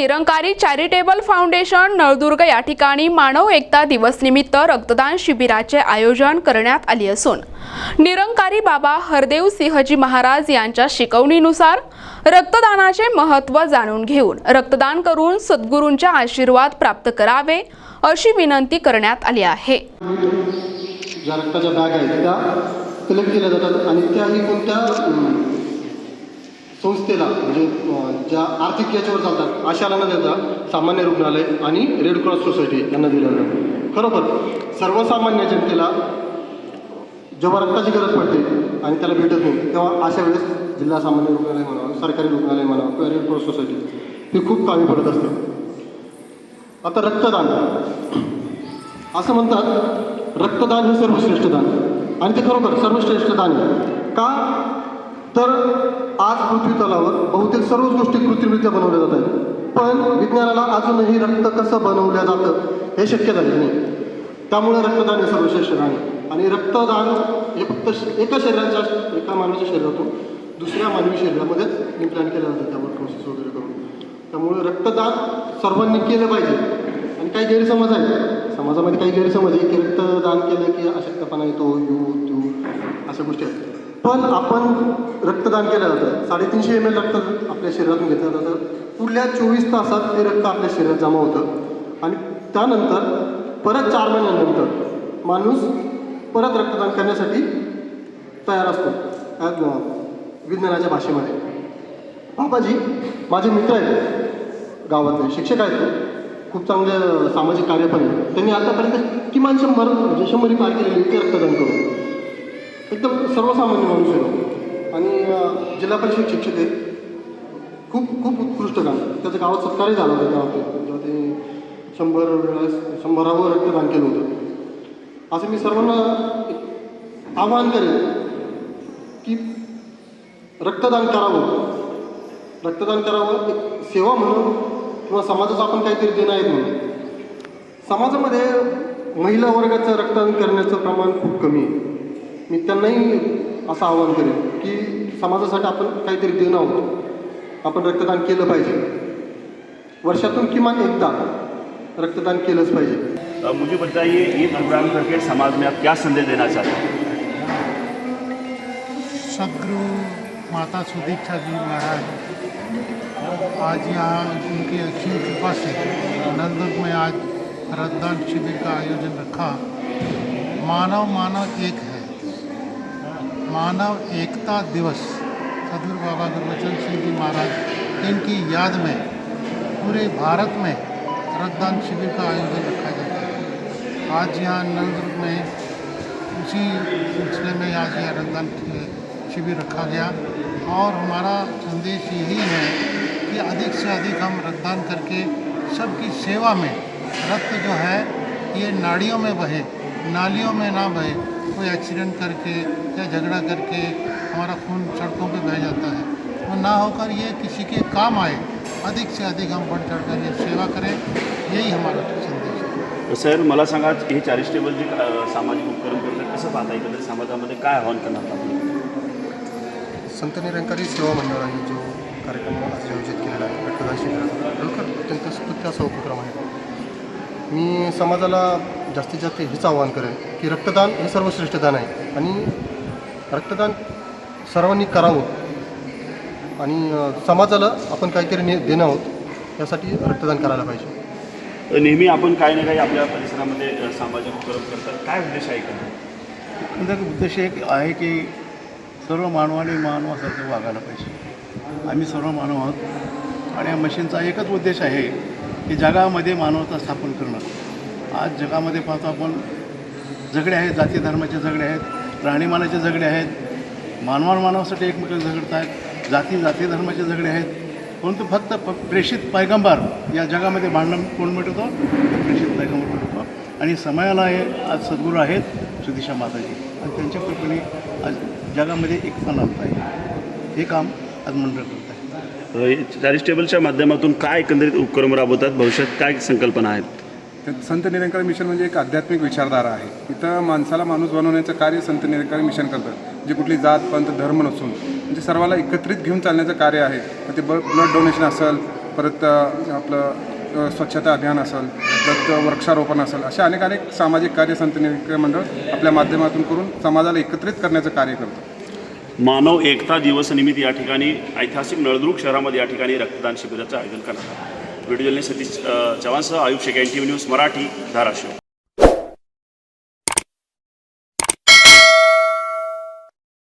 Nirankari charitable foundation Naldurg या ठिकाणी मानव एकता दिवस निमित्त रक्तदान शिबिराचे आयोजन करण्यात आले असून निरंकारी बाबा हरदेव सिंहजी महाराज यांच्या शिकवणीनुसार रक्तदानाचे महत्त्व जाणून घेऊन रक्तदान करून सद्गुरूंच्या आशीर्वाद प्राप्त करावे अशी विनंती करण्यात आली आहे. रक्ताच्या बॅग आहेत त्या कलेक्ट केल्या जातात आणि त्याही कोणत्या संस्थेला म्हणजे ज्या आर्थिक याच्यावर चालतात अशाला न देता सामान्य रुग्णालय आणि रेड क्रॉस सोसायटी यांना दिल्या जातात खरोखर सर्वसामान्य जनतेला जेव्हा रक्ताची गरज पडते आणि त्याला भेटत नाही तेव्हा अशा वेळेस जिल्हा सामान्य रुग्णालय म्हणा सरकारी रुग्णालय म्हणा किंवा रेड क्रॉस सोसायटी हे खूप कामी पडत असतं. आता रक्तदान. असं म्हणतात रक्तदान हे सर्वश्रेष्ठ दान. आणि ते खरोखर सर्वश्रेष्ठ दान आहे. का? तर आज पृथ्वी तलावर बहुतेक सर्वच गोष्टी कृत्रिमरित्या बनवल्या जात आहेत. पण विज्ञानाला अजूनही रक्त कसं बनवलं जातं हे शक्य झाले नाही. त्यामुळे रक्तदान हे सर्वश्रेष्ठ आहे आणि रक्तदान हे फक्त एका शरीराच्या एका मानवाच्या शरीरातून दुसऱ्या मानवी शरीरामध्येच इम्प्लांट केलं जातं त्यावर प्रोसेस वगैरे करून. त्यामुळे रक्तदान सर्वांनी केलं पाहिजे. आणि काही गैरसमज आहे समाजामध्ये काही गैरसमज आहे की रक्तदान केलं की अशक्तपणा येतो यू त्यू अशा गोष्टी आहेत. पण आपण रक्तदान केलं जातं. साडेतीनशे एम एल रक्त आपल्या शरीरातून घेतलं जातं. पुढल्या चोवीस तासात ते रक्त आपल्या शरीरात जमा होतं. आणि त्यानंतर परत चार महिन्यानंतर माणूस परत रक्तदान करण्यासाठी तयार असतो. विज्ञानाच्या भाषेमध्ये. बाबाजी माझे मित्र आहेत गावातले शिक्षक आहेत. खूप चांगले सामाजिक कार्य पण आहे त्यांनी आतापर्यंत किमान शंभर म्हणजे शंभरी पार केलेली ते रक्तदान करून. एकदम सर्वसामान्य माणूस आहे आणि जिल्हा परिषद शिक्षक आहे. खूप खूप उत्कृष्ट काम. त्याचं गावात सत्कारही झाला होता गावात जेव्हा म्हणजे ते शंभर वेळेस शंभरावर रक्तदान केलं होतं. असं मी सर्वांना एक आवाहन करेन की रक्तदान करावं. रक्तदान करावं एक सेवा म्हणून किंवा समाजाचं आपण काहीतरी देणं आहे म्हणून. समाजामध्ये महिला वर्गाचं रक्तदान करण्याचं प्रमाण खूप कमी आहे. मी त्यांनाही असं आवाहन करेन की समाजासाठी आपण काहीतरी देणं आहोत. आपण रक्तदान केलं पाहिजे. वर्षातून किमान एकदा रक्तदान केलंच पाहिजे. मुझे बताइए ये प्रोग्राम करके समाज में आप क्या संदेश देना चाहते हैं? सदगुरु माता सुदीक्षा जी महाराज आज यहाँ उनकी अक्षीण कृपा से नंदुर्ग में आज रक्तदान शिविर का आयोजन रखा। मानव मानव एक है। मानव एकता दिवस, सदगुरु बाबा गुरबचन सिंह जी महाराज, इनकी याद में, पूरे भारत में रक्तदान शिविर का आयोजन रखा जाता है। आज यहाँ नंदुर्ग में, उसी सिलसिले में आज यह रक्तदान शिविर रखा गया। और हमारा संदेश यही है कि अधिक से अधिक हम रक्तदान करके सबकी सेवा में रक्त जो है, ये नाड़ियों में बहे, नालियों में ना बहे कोई एक्सीडेंट करके या झगड़ा करके हमारा खून सड़कों पे बह जाता है। वो ना होकर ये किसी के काम आए अधिक से अधिक हम बढ़ चढ़ कर ये सेवा करें यही हमारा संदेश है। सर मला सांगा हे चॅरिटेबल जे सामाजिक उपक्रम करतात कसं पाहता एकंदरीत समाजामध्ये काय आव्हान करणार आपण? संत निरंकारी सेवा मंडळाने जो कार्यक्रम आज आयोजित केलेला आहे रक्तदान खरोखर अत्यंत स्तुत्य असा उपक्रम आहे. मी समाजाला जास्तीत जास्त हेच आवाहन करेन की रक्तदान हे सर्वश्रेष्ठ दान आहे. आणि रक्तदान सर्वांनी करावं. आणि समाजाला आपण काहीतरी ने देणं आहोत यासाठी रक्तदान करायला पाहिजे. नेहमी आपण काही ना काही आपल्या परिसरामध्ये सामाजिक उपक्रम करतात. काय उद्देश आहे का एकंदर उद्देश एक आहे की सर्व मानवाने मानवासारखं वागायला पाहिजे. आम्ही सर्व मानव आहोत. आणि या मशीनचा एकच उद्देश आहे की जगामध्ये मानवता स्थापन करणं. आज जगामध्ये पाहतो आपण झगडे आहेत जाती धर्माचे झगडे आहेत प्राणीमानाचे झगडे आहेत मानवा मानवासाठी एकमेकांना झगडत आहेत जाती जाती धर्माचे झगडे आहेत. परंतु फक्त प प्रेषित पैगंबर या जगामध्ये भांडण कोण मिटवतो? प्रेषित पैगंबर मिटवतो. आणि समयाला हे आज सद्गुरू आहेत सुदिशा माताजी. आणि त्यांच्या कृपेने आज जगामध्ये एकता नांदत आहे. हे काम आज मंडळ करत आहे. चॅरिटेबलच्या माध्यमातून काय एकंदरीत उपक्रम राबवतात? भविष्यात काय संकल्पना आहेत? तर संत निरंकारी मिशन म्हणजे एक आध्यात्मिक विचारधारा आहे. इथं माणसाला माणूस बनवण्याचं कार्य संत निरंकारी मिशन करतं जे कुठली जात पंत धर्म नसून. म्हणजे सर्वाला एकत्रित घेऊन चालण्याचं कार्य आहे. मग ते ब ब्लड डोनेशन असेल परत आपलं स्वच्छता अभियान असेल परत वृक्षारोपण असेल असे अनेक अनेक सामाजिक कार्य संत निकेतन मंडळ आपल्या माध्यमातून करून समाजाला एकत्रित करण्याचं कार्य करतं. मानव एकता दिवसनिमित्त या ठिकाणी ऐतिहासिक नळदुर्ग शहरामध्ये या ठिकाणी रक्तदान शिबिराचं आयोजन करण्यात आलं. व्हिडिओ सतीश चव्हाणसह आयुष शेख टी न्यूज मराठी धाराशिव.